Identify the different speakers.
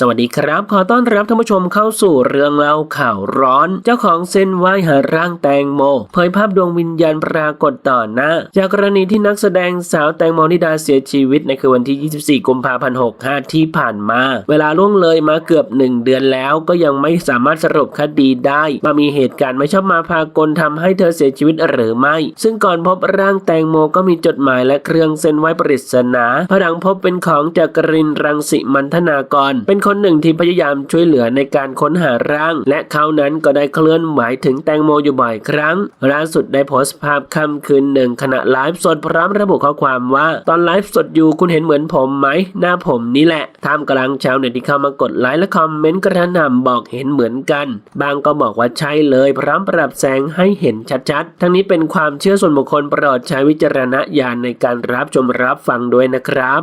Speaker 1: สวัสดีครับ ขอต้อนรับท่านผู้ชมเข้าสู่เรื่องเล่าข่าวร้อน เจ้าของเส้นไหว้หาร่างแตงโม เผยภาพดวงวิญญาณปรากฏต่อหน้า จากกรณีที่นักแสดงสาวแตงโมนิดาเสียชีวิตในคืนวันที่ 24 กุมภาพันธ์ 65 ที่ผ่านมา เวลาล่วงเลยมาเกือบ 1 เดือนแล้วก็ยังไม่สามารถสรุปคดีได้มามีเหตุการณ์ไม่ชอบมาพากลทำให้เธอเสียชีวิตหรือไม่ ซึ่งก่อนพบร่างแตงโมก็มีจดหมายและเครื่องเส้นไหว้ปริศนาผนังพบเป็นของจากกรินรังสิมันธนากรเป็นคนหนึ่งที่พยายามช่วยเหลือในการค้นหาร่าง และเขานั้นก็ได้เคลื่อนไหวถึงแตงโมอยู่บ่อยครั้ง ล่าสุดได้โพสต์ภาพค่ำคืนหนึ่งขณะไลฟ์สดพร้อมระบุข้อความว่าตอนไลฟ์สดอยู่คุณเห็นเหมือนผมไหมหน้าผมนี่แหละท่ามกลางชาวเน็ตที่เข้ามากดไลค์และคอมเมนต์กระหน่ำบอกเห็นเหมือนกัน บางก็บอกว่าใช่เลยพร้อมปรับแสงให้เห็นชัดๆ ทั้งนี้เป็นความเชื่อส่วนบุคคลโปรดใช้วิจารณญาณในการรับชมรับฟังด้วยนะครับ